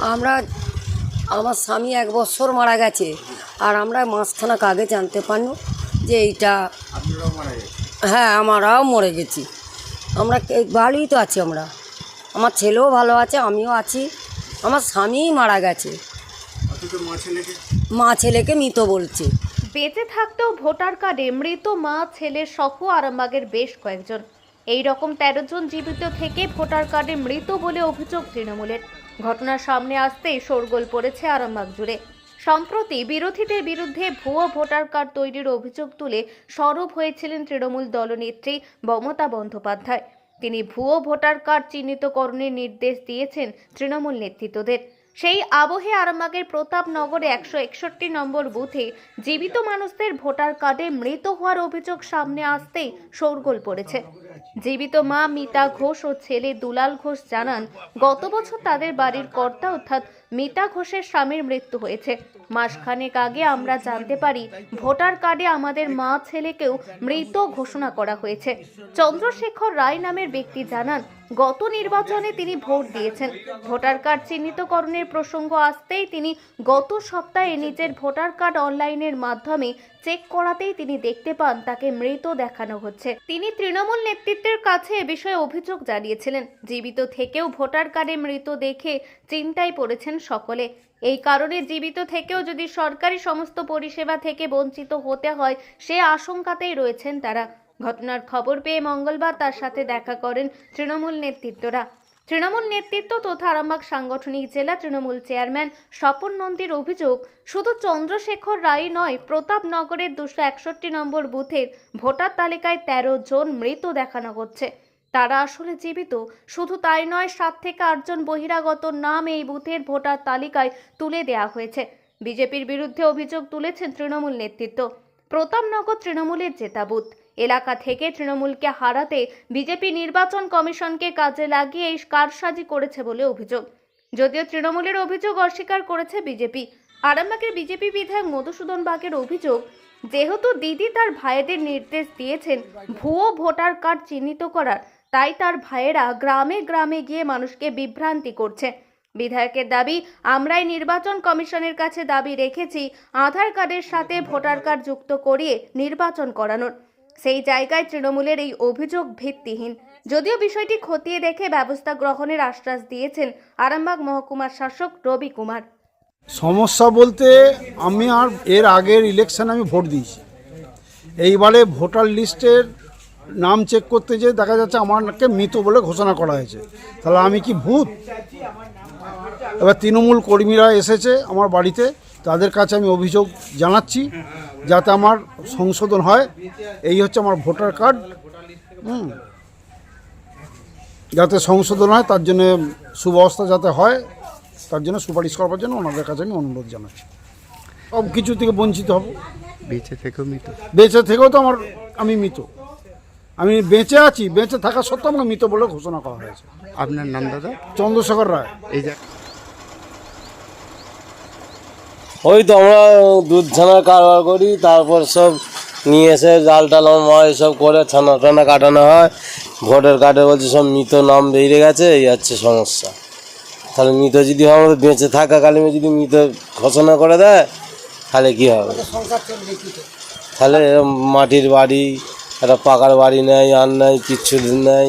আমরা আমার স্বামী এক বছর মারা গেছে আর আমরা মাসখানাক আগে জানতে পারল যে এইটা আপনারাও মারা গেছে হ্যাঁ আমরাও মরে গেছি। আমরা কে- ভালোই তো আছি আমরা। আমার ছেলেও ভালো আছে আমিও আছি। আমার স্বামীই মারা গেছে। মা ছেলেকে? মা ছেলেকে মৃত বলছে। বেঁচে থাকতেও ভোটার কার্ডে মৃত মা ছেলে সহ আরামবাগের বেশ কয়েকজন। এই রকম তেরো জন জীবিত থেকে ভোটার কার্ডে মৃত বলে অভিযোগ তৃণমূলের। ঘটনার সামনে আসতেই শোরগোল পড়েছে আরামবাগ জুড়ে। সম্প্রতি বিরোধীদের বিরুদ্ধে ভুয়ো ভোটার কার্ড তৈরির অভিযোগ তুলে সরব হয়েছিলেন তৃণমূল দলনেত্রী মমতা বন্দ্যোপাধ্যায়। তিনি ভুয়ো ভোটার কার্ড চিহ্নিতকরণের নির্দেশ দিয়েছেন তৃণমূল নেতৃত্বদের। সেই আবহে আরামবাগের প্রতাপনগরে একশো একষট্টি নম্বর বুথে জীবিত মানুষদের ভোটার কার্ডে মৃত হওয়ার অভিযোগ সামনে আসতেই শোরগোল পড়েছে। জীবিত মা, মিতা ঘোষ ও ছেলে দুলাল ঘোষ জানান, গত বছর তাদের বাড়ির কর্তা অর্থাৎ মিতা ঘোষের স্বামীর মৃত্যু হয়েছে। মাসখানেক আগে আমরা জানতে পারি, ভোটার কার্ডে আমাদের মা ছেলেকেও মৃত ঘোষণা করা হয়েছে। চন্দ্রশেখর রায় নামের ব্যক্তি জানান, গত নির্বাচনে তিনি ভোট দিয়েছেন। ভোটার কার্ড চিহ্নিতকরণের প্রসঙ্গ আসতেই তিনি গত সপ্তাহে নিজের ভোটার কার্ড অনলাইনের মাধ্যমে চেক করাতেই তিনি দেখতে পান, তাকে মৃত দেখানো হচ্ছে। তিনি তৃণমূল নেতৃত্বের কাছে এ বিষয়ে অভিযোগ জানিয়েছিলেন, জীবিত থেকেও ভোটার কার্ডে মৃত দেখে চিন্তায় পড়েছেন সকলে। এই কারণে জীবিত থেকেও যদি সরকারি সমস্ত পরিষেবা থেকে বঞ্চিত হতে হয়, সে আশঙ্কাতেই রয়েছেন তারা। ঘটনার খবর পেয়ে মঙ্গলবার তার সাথে দেখা করেন তৃণমূল নেতৃত্বরা। তৃণমূল নেতৃত্ব তথা আরামবাগ সাংগঠনিক জেলা তৃণমূল চেয়ারম্যান স্বপন নন্দীর অভিযোগ, শুধু চন্দ্রশেখর রায় নয়, প্রতাপনগরের দুশো একষট্টি নম্বর বুথের ভোটার তালিকায় তেরো জন মৃত দেখানো হচ্ছে। তারা আসলে জীবিত। শুধু তাই নয়, সাত থেকে আটজন বহিরাগত নাম এই বুথের ভোটার তালিকায় তুলে দেয়া হয়েছে। বিজেপির বিরুদ্ধে অভিযোগ তুলেছেন তৃণমূল নেতৃত্ব। প্রতাপনগর তৃণমূলের জেতা বুথ। এলাকা থেকে তৃণমূলকে হারাতে বিজেপি নির্বাচন কমিশনকে কাজে লাগিয়ে এই কারসাজি করেছে বলে অভিযোগ। যদিও তৃণমূলের অভিযোগ অস্বীকার করেছে বিজেপি। আরামবাগের বিজেপি বিধায়ক মধুসূদন বাগের অভিযোগ, যেহেতু দিদি তার ভাইদের নির্দেশ দিয়েছেন, ভুয়ো ভোটার কার্ড চিহ্নিত করার। তাই তার ভাইয়েরা গ্রামে গ্রামে গিয়ে মানুষকে বিভ্রান্তি করছে। বিধায়কের দাবি, আমরাই নির্বাচন কমিশনের কাছে দাবি রেখেছি আধার কার্ডের সাথে ভোটার কার্ড যুক্ত করিয়ে নির্বাচন করানোর। সেই জায়গায় তৃণমূলের এই অভিযোগ ভিত্তিহীন। যদিও বিষয়টি খতিয়ে দেখে ব্যবস্থা গ্রহণের আশ্বাস দিয়েছেন আরামবাগ মহকুমার শাসক রবি কুমার। সমস্যা বলতে আমি আর এর আগের ইলেকশনে আমি ভোট দিয়েছি। এইবারে ভোটার লিস্টের নাম চেক করতে যেয়ে দেখা যাচ্ছে আমাকে মৃত বলে ঘোষণা করা হয়েছে। তাহলে আমি কি ভূত? এবার তৃণমূল কর্মীরা এসেছে আমার বাড়িতে তাদের কাছে আমি অভিযোগ জানাচ্ছি যাতে আমার সংশোধন হয়। এই হচ্ছে আমার ভোটার কার্ড। হুম। যাতে সংশোধন হয় তার জন্য সুব্যবস্থা যাতে হয় তার জন্য সুপারিশ করবার জন্য ওনাদের কাছে আমি অনুরোধ জানাচ্ছি। সব কিছু থেকে বঞ্চিত হব। বেঁচে থেকেও মৃত। বেঁচে থেকেও তো আমার আমি মৃত। আমি বেঁচে আছি বেঁচে থাকা সত্ত্বেও আমাকে মৃত বলে ঘোষণা করা হয়েছে। আপনার নাম দাদা? চন্দ্রশেখর রায়। এই যে ওই তো আমরা দুধ ছানা কারবার করি তারপর সব নিয়ে এসে জাল টাল হয় সব করে ছানা টানা কাটানো হয়। ভোটের কার্ডে বলছে সব মৃত নাম বেরিয়ে গেছে এই হচ্ছে সমস্যা। তাহলে মৃত যদি হয় আমাদের বেঁচে থাকাকালীন যদি মৃত ঘোষণা করে দেয় তাহলে কী হবে? তাহলে মাটির বাড়ি একটা পাকার বাড়ি নেই আর নেই কিচ্ছু নেই।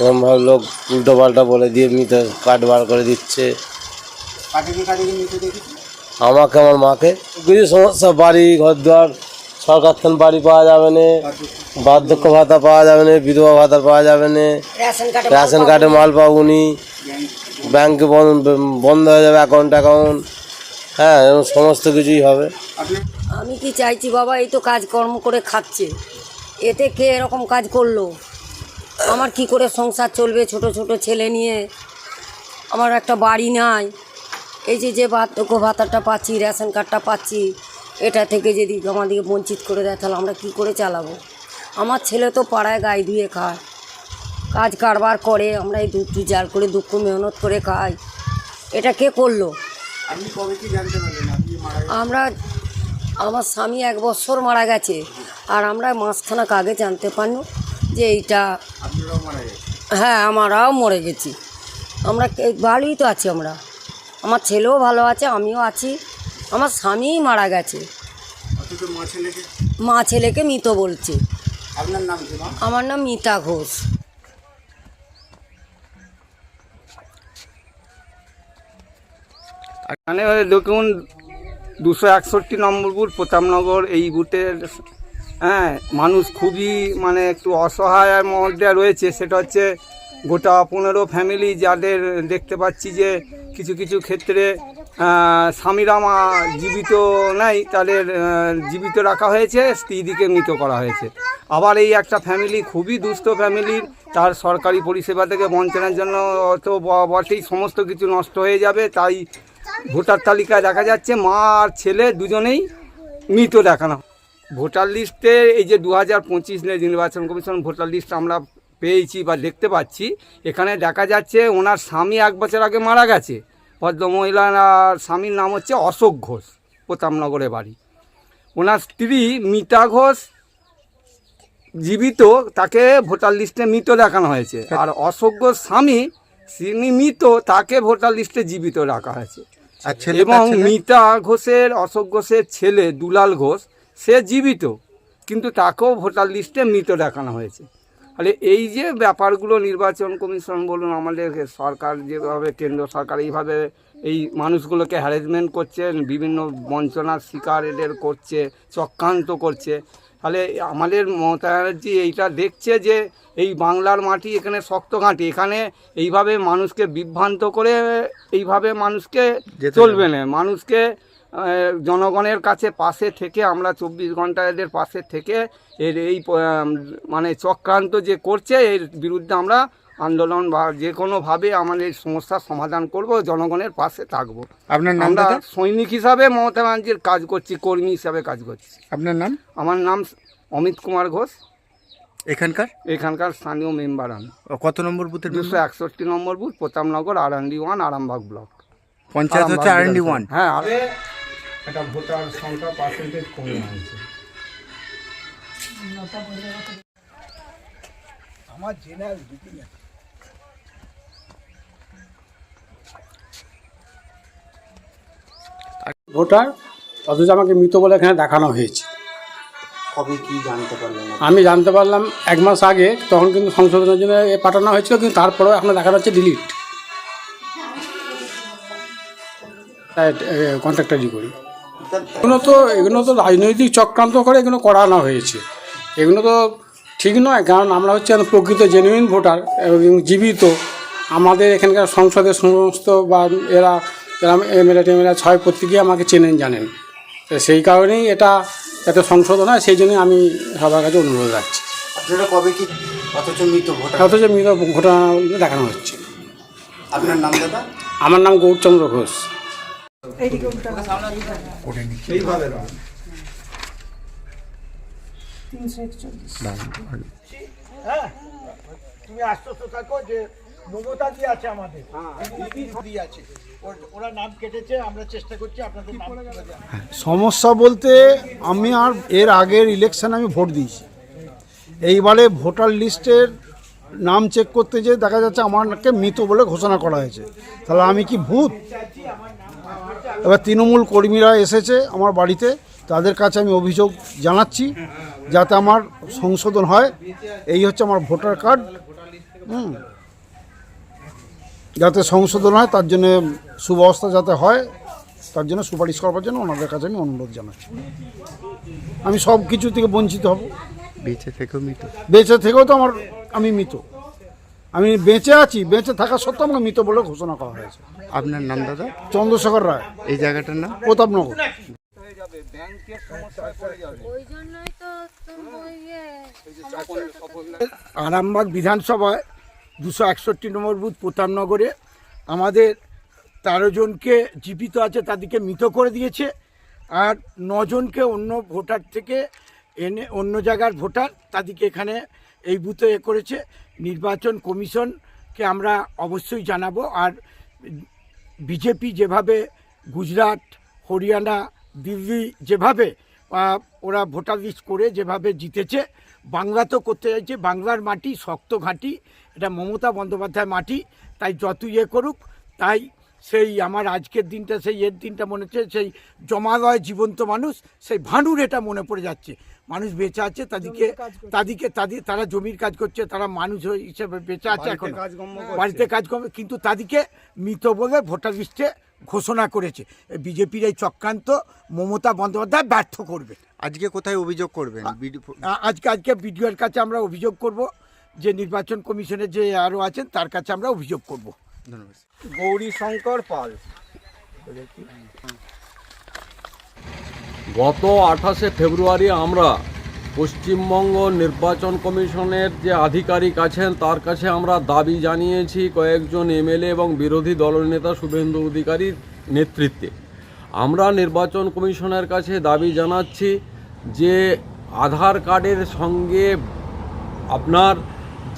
এরকমভাবে লোক উল্টো পাল্টা বলে দিয়ে মৃত কার্ড বার করে দিচ্ছে। আমাকে আমার মাকে। কিছু সমস্যা বাড়ি ঘর দুয়ার সরকার থেকে বাড়ি পাওয়া যাবে না। বার্ধক্য ভাতা পাওয়া যাবে না বিধবা ভাতা পাওয়া যাবে না। রেশন কার্ডে মাল পাবো নি ব্যাংকে বন্ধ বন্ধ হয়ে যাবে অ্যাকাউন্ট অ্যাকাউন্ট হ্যাঁ এরকম সমস্ত কিছুই হবে। আমি কি চাইছি বাবা এই তো কাজকর্ম করে খাচ্ছে। এতে কে এরকম কাজ করল? আমার কি করে সংসার চলবে ছোট ছোট ছেলে নিয়ে? আমার একটা বাড়ি নাই। এই যে যে বার্ধক্য ভাতাটা পাচ্ছি রেশন কার্ডটা পাচ্ছি এটা থেকে যদি আমাদেরকে বঞ্চিত করে দেয় তাহলে আমরা কী করে চালাবো? আমার ছেলে তো পাড়ায় গায়ে ধুয়ে খায়। কাজ কারবার করে আমরা এই দুধ জাল করে দুঃখ মেহনত করে খাই। এটা কে করল? আমরা আমার স্বামী এক বছর মারা গেছে। আর আমরা মাসখানাক আগে জানতে পারল যে এইটা আপনারাও মারা গেছে হ্যাঁ আমরাও মরে গেছি। আমরা কে- ভালোই তো আছি আমরা। আমার ছেলেও ভালো আছে আমিও আছি। আমার স্বামীই মারা গেছে। মা ছেলেকে মৃত বলছে। আপনার নাম কি মা? আমার নাম মিতা ঘোষ। এখানে দেখুন দুশো একষট্টি নম্বর বুথ প্রতাপনগর এই বুথের হ্যাঁ মানুষ খুবই মানে একটু অসহায়ের মধ্যে রয়েছে। সেটা হচ্ছে গোটা পনেরো ফ্যামিলি যাদের দেখতে পাচ্ছি যে কিছু কিছু ক্ষেত্রে স্বামীরা মা জীবিত নাই, তাদের জীবিত রাখা হয়েছে, স্ত্রীদিকে মৃত করা হয়েছে। আবার এই একটা ফ্যামিলি খুবই দুস্থ ফ্যামিলির তার সরকারি পরিষেবা থেকে বঞ্চনার জন্য তো বটেই সমস্ত কিছু নষ্ট হয়ে যাবে। তাই ভোটার তালিকায় দেখা যাচ্ছে মা আর ছেলে দুজনেই মৃত দেখানো। ভোটার লিস্টে এই যে দু হাজার পঁচিশ নির্বাচন কমিশন ভোটার লিস্ট আমরা পেয়েছি বা দেখতে পাচ্ছি এখানে দেখা যাচ্ছে ওনার স্বামী এক বছর আগে মারা গেছে। ভদ্রমহিলার স্বামীর নাম হচ্ছে অশোক ঘোষ প্রতাপনগরে বাড়ি। ওনার স্ত্রী মিতা ঘোষ জীবিত তাকে ভোটার লিস্টে মৃত দেখানো হয়েছে। আর অশোক ঘোষ স্বামী তিনি মৃত তাকে ভোটার লিস্টে জীবিত রাখা হয়েছে। এবং মিতা ঘোষের অশোক ঘোষের ছেলে দুলাল ঘোষ সে জীবিত কিন্তু তাকেও ভোটার লিস্টে মৃত দেখানো হয়েছে। তাহলে এই যে ব্যাপারগুলো নির্বাচন কমিশন বলুন আমাদের সরকার যেভাবে কেন্দ্র সরকার এইভাবে এই মানুষগুলোকে হ্যারেসমেন্ট করছে বিভিন্ন বঞ্চনার শিকার এদের করছে চক্রান্ত করছে তাহলে আমাদের মমতা ব্যানার্জি এইটা দেখছে যে এই বাংলার মাটি এখানে শক্ত ঘাঁটি এখানে এইভাবে মানুষকে বিভ্রান্ত করে এইভাবে মানুষকে চলবে না। মানুষকে জনগণের কাছে পাশে থেকে আমরা চব্বিশ ঘণ্টা এদের পাশে থেকে এর এই মানে চক্রান্ত যে করছে এর বিরুদ্ধে আমরা আন্দোলন বা যে কোনোভাবে আমাদের এই সমস্যার সমাধান করব জনগণের পাশে থাকব। আপনার নাম আমরা সৈনিক হিসাবে মমতা ব্যানার্জির কাজ করছি কর্মী হিসাবে কাজ করছি। আপনার নাম? আমার নাম অমিত কুমার ঘোষ। এখানকার? এখানকার স্থানীয় মেম্বার আমি। কত নম্বর বুথের দুশো একষট্টি নম্বর booth Pratapnagar Arandi one Arambagh block. Panchayat হচ্ছে আর এনডি ওয়ান হ্যাঁ আরে একটা ভোটার সংখ্যা পার্সেন্টেজ কমে আনছে ভোটার অথচ আমাকে মৃত বলে এখানে দেখানো হয়েছে। কবে কি জানতে পারলেন? আমি জানতে পারলাম এক মাস আগে তখন কিন্তু সংশোধনের জন্য এ পাঠানো হয়েছিল কিন্তু তারপরেও এখন দেখা যাচ্ছে ডিলিট কন্ট্রাক্টারি করি। এগুলো তো এগুলো তো রাজনৈতিক চক্রান্ত করে এগুলো করানো হয়েছে। এগুলো তো ঠিক নয় কারণ আমরা হচ্ছে প্রকৃত জেনুইন ভোটার এবং জীবিত। আমাদের এখানকার সংসদের সমস্ত বা এরা এরা এমএলএ টেমএলএ ছয় প্রত্যেকেই আমাকে চেনেন জানেন। তো সেই কারণেই এটা যাতে সংশোধন হয় সেই জন্যই আমি সবার কাছে অনুরোধ রাখছি। আপনারা কবে কি অথচ মৃত ঘটনা অথচ মৃত ঘটনাগুলো দেখানো হচ্ছে। আপনার নাম দাদা? আমার নাম গৌরচন্দ্র ঘোষ। তুমি আশ্বস্ত থাকো যে মমতা দি আছে আমাদের। আছে। ওরা নাম কেটেছে আমরা চেষ্টা করছি আপনাদের নাম তুলে দেওয়ার। সমস্যা বলতে আমি আর এর আগের ইলেকশন আমি ভোট দিয়েছি। এইবারে ভোটার লিস্টের নাম চেক করতে যেয়ে দেখা যাচ্ছে আমাকে মৃত বলে ঘোষণা করা হয়েছে। তাহলে আমি কি ভূত? এবার তৃণমূল কর্মীরা এসেছে আমার বাড়িতে তাদের কাছে আমি অভিযোগ জানাচ্ছি যাতে আমার সংশোধন হয়। এই হচ্ছে আমার ভোটার কার্ড। হুম। যাতে সংশোধন হয় তার জন্য সুব্যবস্থা যাতে হয় তার জন্য সুপারিশ করবার জন্য ওনাদের কাছে আমি অনুরোধ জানাচ্ছি। আমি সব কিছু থেকে বঞ্চিত হব। বেঁচে থেকেও মৃত। বেঁচে থেকেও তো আমার আমি মৃত। আমি বেঁচে আছি বেঁচে থাকা সত্ত্বেও আমাকে মৃত বলে ঘোষণা করা হয়েছে। আপনার নাম দাদা? চন্দ্রশেখর রায়। এই জায়গাটার নাম? প্রতাপনগর। আরামবাগ বিধানসভায় দুশো একষট্টি নম্বর বুথ প্রতাপনগরে আমাদের তেরো জনকে জীবিত আছে তাদেরকে মৃত করে দিয়েছে আর নজনকে অন্য ভোটার থেকে এনে অন্য জায়গার ভোটার তাদেরকে এখানে এই বুথে এ করেছে। নির্বাচন কমিশনকে আমরা অবশ্যই জানাব। আর বিজেপি যেভাবে গুজরাট, হরিয়ানা, দিল্লি যেভাবে ওরা ভোটার লিস্ট করে যেভাবে জিতেছে, বাংলা তো করতে চাইছে, বাংলার মাটি শক্ত ঘাঁটি, এটা মমতা বন্দ্যোপাধ্যায় মাটি, তাই যত ইয়ে করুক, তাই সেই আমার আজকের দিনটা সেই এর দিনটা মনে হচ্ছে সেই জমালয় জীবন্ত মানুষ সেই ভানুর এটা মনে পড়ে যাচ্ছে। মানুষ বেঁচে আছে তাদেরকে তাদেরকে তাদের তারা জমির কাজ করছে তারা মানুষ হয়ে- হিসেবে বেঁচে আছে এখন। বাড়িতে কাজ করবে কিন্তু তাদেরকে মৃত বলে ভোটার লিস্টে ঘোষণা করেছে। বিজেপির এই চক্রান্ত মমতা বন্দ্যোপাধ্যায় ব্যর্থ করবে। আজকে কোথায় অভিযোগ করবেন? আজকে আজকে বিডিওর কাছে আমরা অভিযোগ করব যে নির্বাচন কমিশনের যে আরও আছেন তার কাছে আমরা অভিযোগ করব। ধন্যবাদ গৌরী শঙ্কর পাল। গত আঠাশে ফেব্রুয়ারি আমরা পশ্চিমবঙ্গ নির্বাচন কমিশনের যে আধিকারিক আছেন, তার কাছে আমরা দাবি জানিয়েছি কয়েকজন এমএলএ এবং বিরোধী দলনেতা শুভেন্দু অধিকারীর নেতৃত্বে। আমরা নির্বাচন কমিশনের কাছে দাবি জানাচ্ছি যে আধার কার্ডের সঙ্গে আপনার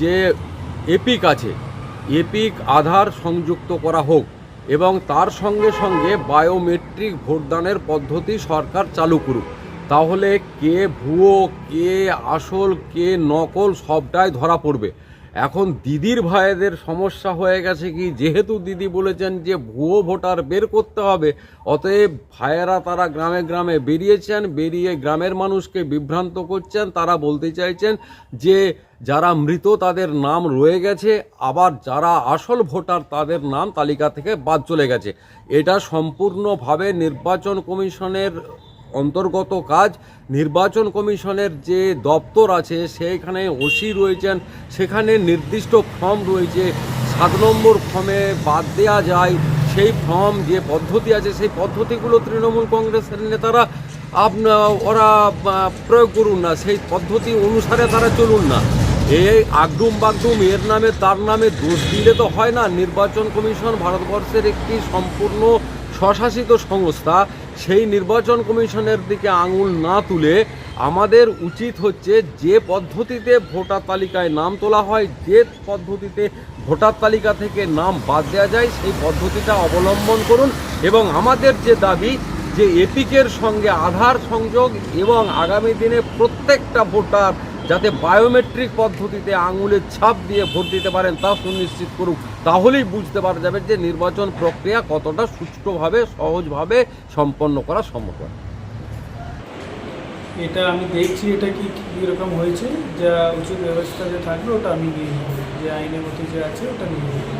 যে এপিক আছে এপিক আধার সংযুক্ত করা হোক এবং তার সঙ্গে সঙ্গে বায়োমেট্রিক ভোটদানের পদ্ধতি সরকার চালু করুক। তাহলে কে ভুয়ো, কে আসল, কে নকল সবটাই ধরা পড়বে। এখন দিদির ভাইদের সমস্যা হয়ে গেছে কি? যেহেতু দিদি বলেছেন যে ভুয়ো ভোটার বের করতে হবে, অতএব ভাইয়েরা তারা গ্রামে গ্রামে বেরিয়েছেন, বেরিয়ে গ্রামের মানুষকে বিভ্রান্ত করছেন। তারা বলতে চাইছেন যে যারা মৃত তাদের নাম রয়ে গেছে, আবার যারা আসল ভোটার তাদের নাম তালিকা থেকে বাদ চলে গেছে। এটা সম্পূর্ণভাবে নির্বাচন কমিশনের অন্তর্গত কাজ, নির্বাচন কমিশনের যে দপ্তর আছে, সেইখানে ওসি রয়েছেন। সেখানে নির্দিষ্ট ফর্ম রয়েছে। সাত নম্বর ফর্মে বাদ দেওয়া যায়। সেই ফর্ম যে পদ্ধতি আছে, সেই পদ্ধতিগুলো তৃণমূল কংগ্রেসের নেতারা আপনা, ওরা প্রয়োগ করুন না। সেই পদ্ধতি অনুসারে তারা চলুন না। এই আগডুম বাগডুম, এর নামে তার নামে দোষ দিলে তো হয় না। নির্বাচন কমিশন ভারতবর্ষের একটি সম্পূর্ণ স্বশাসিত সংস্থা সেই নির্বাচন কমিশনের দিকে আঙুল না তুলে আমাদের উচিত হচ্ছে যে পদ্ধতিতে ভোটার তালিকায় নাম তোলা হয়, যে পদ্ধতিতে ভোটার তালিকা থেকে নাম বাদ দেওয়া যায়, সেই পদ্ধতিটা অবলম্বন করুন এবং আমাদের যে দাবি যে এপিকের সঙ্গে আধার সংযোগ এবং আগামী দিনে প্রত্যেকটা ভোটার যাতে বায়োমেট্রিক পদ্ধতিতে আঙুলের ছাপ দিয়ে ভোট দিতে পারেন, তা সুনিশ্চিত করুক। তাহলেই বুঝতে পারা যাবে যে নির্বাচন প্রক্রিয়া কতটা সুষ্ঠুভাবে, সহজভাবে সম্পন্ন করা সম্ভব হয়। এটা আমি দেখছি, এটা কি কীরকম হয়েছে? যা উচিত ব্যবস্থা যে থাকবে, ওটা আমি নিয়ে যে আইনের মধ্যে যে আছে, ওটা নিয়ে।